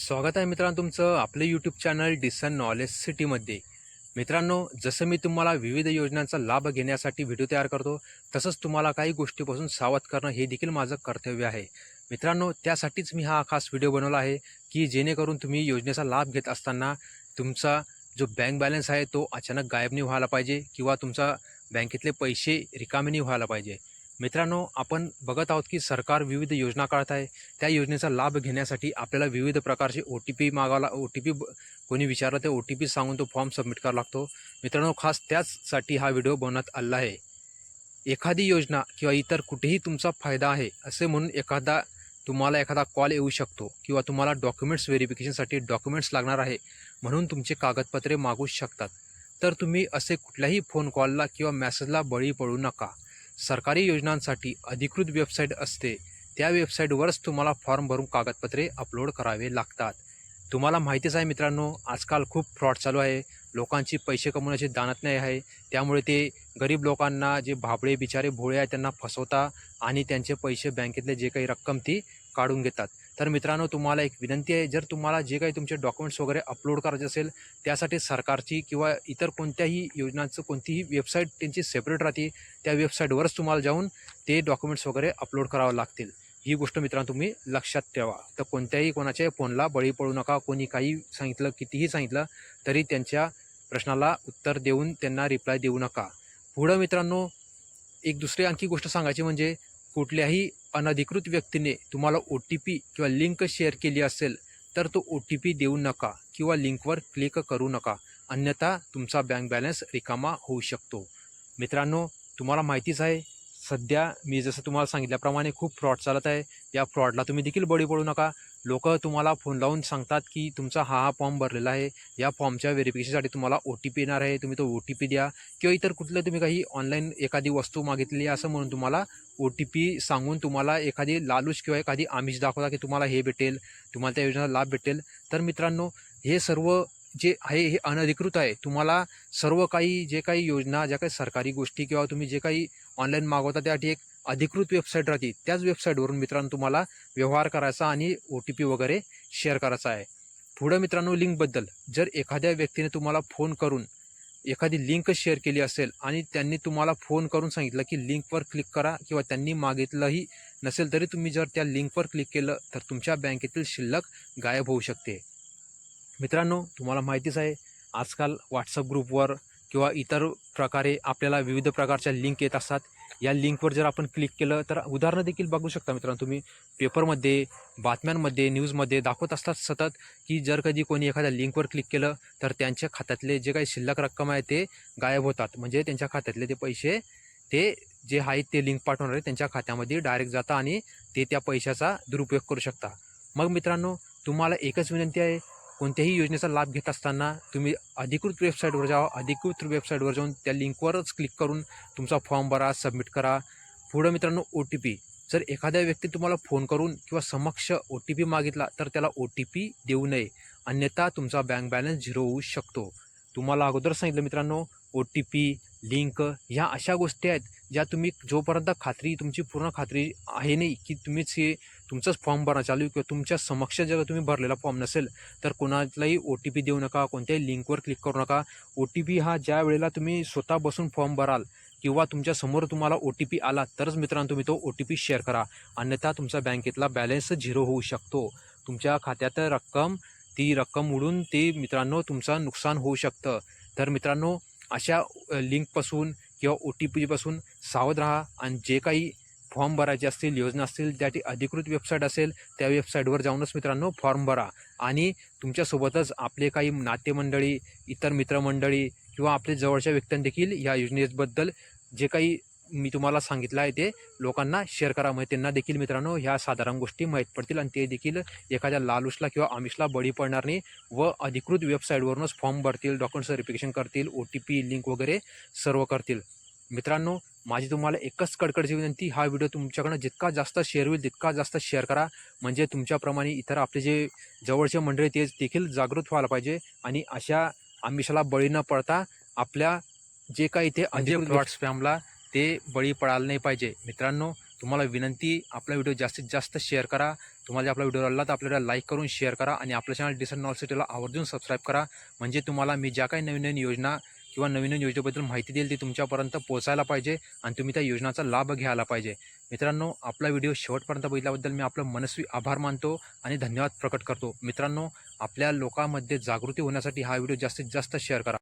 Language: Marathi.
स्वागत आहे मित्रांनो तुमचं आपलं यूट्यूब चॅनल डिसन नॉलेज सिटीमध्ये मित्रांनो जसं मी तुम्हाला विविध योजनांचा लाभ घेण्यासाठी व्हिडिओ तयार करतो तसंच तुम्हाला काही गोष्टीपासून सावध करणं हे देखील माझं कर्तव्य आहे. मित्रांनो त्यासाठीच मी हा खास व्हिडिओ बनवला आहे की जेणेकरून तुम्ही योजनेचा लाभ घेत असताना तुमचा जो बँक बॅलन्स आहे तो अचानक गायब नाही व्हायला पाहिजे किंवा तुमचा बँकेतले पैसे रिकामे नाही व्हायला पाहिजे. मित्रांनो आपण बघत आहोत की सरकार विविध योजना काढत आहे. त्या योजनेचा लाभ घेण्यासाठी आपल्याला विविध प्रकारचे ओ टी पी मागावा ओ टी पी कोणी विचारलं ते ओ टी पी सांगून तो फॉर्म सबमिट करावा लागतो. मित्रांनो खास त्याचसाठी हा व्हिडिओ बनवण्यात आला आहे. एखादी योजना किंवा इतर कुठेही तुमचा फायदा आहे असे म्हणून एखादा तुम्हाला एखादा कॉल येऊ शकतो किंवा तुम्हाला डॉक्युमेंट्स व्हेरिफिकेशनसाठी डॉक्युमेंट्स लागणार आहे म्हणून तुमचे कागदपत्रे मागू शकतात. तर तुम्ही असे कुठल्याही फोन कॉलला किंवा मॅसेजला बळी पडू नका. सरकारी योजनांसाठी अधिकृत वेबसाईट असते. त्या वेबसाईटवरच तुम्हाला फॉर्म भरून कागदपत्रे अपलोड करावे लागतात. तुम्हाला माहितीच आहे मित्रांनो आजकाल खूप फ्रॉड चालू आहे. लोकांची पैसे कमवण्याची दानत नाही आहे. त्यामुळे ते गरीब लोकांना जे भाबळे बिचारे भोळे आहेत त्यांना फसवता आणि त्यांचे पैसे बँकेतले जे काही रक्कम ती काढून घेतात. तर मित्रांनो तुम्हाला एक विनंती आहे जर तुम्हाला जे काही तुमचे डॉक्युमेंट्स वगैरे अपलोड करायचे असेल त्यासाठी सरकारची किंवा इतर कोणत्याही योजनांचं कोणतीही वेबसाईट त्यांची सेपरेट राहते त्या वेबसाईटवरच तुम्हाला जाऊन ते डॉक्युमेंट्स वगैरे अपलोड करावं लागतील. ही गोष्ट मित्रांनो तुम्ही लक्षात ठेवा. तर कोणत्याही कोणाच्या फोनला बळी पडू नका कोणी काही सांगितलं कितीही सांगितलं तरी त्यांच्या प्रश्नाला उत्तर देऊन त्यांना रिप्लाय देऊ नका. पुढं मित्रांनो एक दुसरी आणखी गोष्ट सांगायची म्हणजे कुठल्याही अनधिकृत व्यक्तीने तुम्हाला ओ टी पी किंवा लिंक शेअर केली असेल तर तो ओ टी पी देऊ नका किंवा लिंकवर क्लिक करू नका. अन्यथा तुमचा बँक बॅलन्स रिकामा होऊ शकतो. मित्रांनो तुम्हाला माहितीच आहे सध्या मी जसं तुम्हाला सांगितल्याप्रमाणे खूप फ्रॉड चालत आहे. या फ्रॉडला तुम्ही देखील बळी पडू नका. लोक तुम्हाला फोन लावून सांगतात की तुमचा हा हा फॉर्म भरलेला आहे. या फॉर्मच्या व्हेरिफिकेशनसाठी तुम्हाला ओ टी पी येणार आहे. तुम्ही तो ओ टी पी द्या किंवा इतर कुठलं तुम्ही काही ऑनलाईन एखादी वस्तू मागितली आहे असं म्हणून तुम्हाला ओ टी पी सांगून तुम्हाला एखादी लालूच किंवा एखादी आमिष दाखवता की तुम्हाला हे भेटेल तुम्हाला त्या योजनेचा लाभ भेटेल. तर मित्रांनो हे सर्व जे आहे हे अनधिकृत आहे. तुम्हाला सर्व काही जे काही योजना ज्या काही सरकारी गोष्टी किंवा तुम्ही जे काही ऑनलाईन मागवता त्यासाठी एक अधिकृत वेबसाईट राहते. त्याच वेबसाईटवरून मित्रांनो तुम्हाला व्यवहार करायचा आणि ओ टी पी वगैरे शेअर करायचा आहे. पुढं मित्रांनो लिंकबद्दल जर एखाद्या व्यक्तीने तुम्हाला फोन करून एखादी लिंक शेअर केली असेल आणि त्यांनी तुम्हाला फोन करून सांगितलं की लिंकवर क्लिक करा किंवा त्यांनी मागितलंही नसेल तरी तुम्ही जर त्या लिंकवर क्लिक केलं तर तुमच्या बँकेतील शिल्लक गायब होऊ शकते. मित्रांनो तुम्हाला माहितीच आहे आजकाल व्हॉट्सअप ग्रुपवर किंवा इतर प्रकारे आपल्याला विविध प्रकारच्या लिंक येत असतात. या लिंकवर जर आपण क्लिक केलं तर उदाहरणं देखील बघू शकता मित्रांनो तुम्ही. पेपरमध्ये बातम्यांमध्ये न्यूजमध्ये दाखवत असतात सतत की जर कधी कोणी एखाद्या लिंकवर क्लिक केलं तर त्यांच्या खात्यातले जे काही शिल्लक रक्कम आहे ते गायब होतात. म्हणजे त्यांच्या खात्यातले ते पैसे ते जे आहेत ते लिंक पाठवणारे त्यांच्या खात्यामध्ये डायरेक्ट जाता आणि ते त्या पैशाचा दुरुपयोग करू शकता. मग मित्रांनो तुम्हाला एकच विनंती आहे कोणत्याही योजनेचा लाभ घेत असताना तुम्ही अधिकृत वेबसाईटवर जावा. अधिकृत वेबसाईटवर जाऊन त्या लिंकवरच क्लिक करून तुमचा फॉर्म भरा सबमिट करा. पुढं मित्रांनो ओ टी पी जर एखाद्या व्यक्ती तुम्हाला फोन करून किंवा समक्ष ओ टी पी मागितला तर त्याला ओ टी पी देऊ नये. अन्यथा तुमचा बँक बॅलन्स झिरो होऊ शकतो. तुम्हाला अगोदर सांगितलं मित्रांनो ओ टी पी लिंक ह्या अशा गोष्टी आहेत ज्या तुम्ही जोपर्यंत खात्री तुमची पूर्ण खात्री आहे नाही की तुम्हीच हे तुमचाच फॉर्म भरणं चालू किंवा तुमच्या समक्ष जर तुम्ही भरलेला फॉर्म नसेल तर कोणालाही ओ टी पी देऊ नका कोणत्याही लिंकवर क्लिक करू नका. ओ टी पी हा ज्या वेळेला तुम्ही स्वतः बसून फॉर्म भराल किंवा तुमच्यासमोर तुम्हाला ओ टी पी आला तरच मित्रांनो तुम्ही तो ओ टी पी शेअर करा. अन्यथा तुमचा बँकेतला बॅलन्स झिरो होऊ शकतो. तुमच्या खात्यात रक्कम ती रक्कम उडून ते मित्रांनो तुमचं नुकसान होऊ शकतं. तर मित्रांनो अशा लिंकपासून किंवा ओ टी पीपासून सावध राहा आणि जे काही फॉर्म भरायचे असतील योजना असतील त्यासाठी अधिकृत वेबसाईट असेल त्या वेबसाईटवर जाऊनच मित्रांनो फॉर्म भरा. आणि तुमच्यासोबतच आपले काही नातेमंडळी इतर मित्रमंडळी किंवा आपले जवळच्या व्यक्त्यांदेखील या योजनेबद्दल जे काही मी तुम्हाला सांगितलं आहे ते. लोकांना शेअर करा. म्हणजे त्यांना देखील मित्रांनो ह्या साधारण गोष्टी माहीत पडतील आणि ते देखील एखाद्या लालूसला किंवा आमिषला बळी पडणार नाही व अधिकृत वेबसाईटवरूनच फॉर्म भरतील डॉक्युमेंट्स व्हेरिफिकेशन करतील ओ टी पी लिंक वगैरे सर्व करतील. मित्रांनो माझी तुम्हाला एकच कडकडची विनंती हा व्हिडिओ तुमच्याकडनं जितका जास्त शेअर होईल तितका जास्त शेअर करा. म्हणजे तुमच्याप्रमाणे इतर आपले जे जवळचे मंडळी ते देखील जागृत व्हायला पाहिजे आणि अशा आमिषाला बळी न पडता आपल्या जे काही ते अधिक फ्रॉड स्पॅमला ते बळी पडायला नाही पाहिजे. मित्रांनो तुम्हाला विनंती आपला व्हिडिओ जास्तीत जास्त शेअर करा. तुम्हाला जर आपला व्हिडिओ आवडला तर आपल्याला लाईक करून शेअर करा आणि आपलं चॅनल डिसन नॉल सिटीला आवर्जून सबस्क्राईब करा. म्हणजे तुम्हाला मी ज्या काही नवीन नवीन योजना किंवा नवीन नवीन योजनेबद्दल माहिती देईल ती तुमच्यापर्यंत पोहोचायला पाहिजे आणि तुम्ही त्या योजनाचा लाभ घ्यायला पाहिजे. मित्रांनो आपला व्हिडिओ शेवटपर्यंत बघितल्याबद्दल मी आपलं मनस्वी आभार मानतो आणि धन्यवाद प्रकट करतो. मित्रांनो आपल्या लोकांमध्ये जागृती होण्यासाठी हा व्हिडिओ जास्तीत जास्त शेअर करा.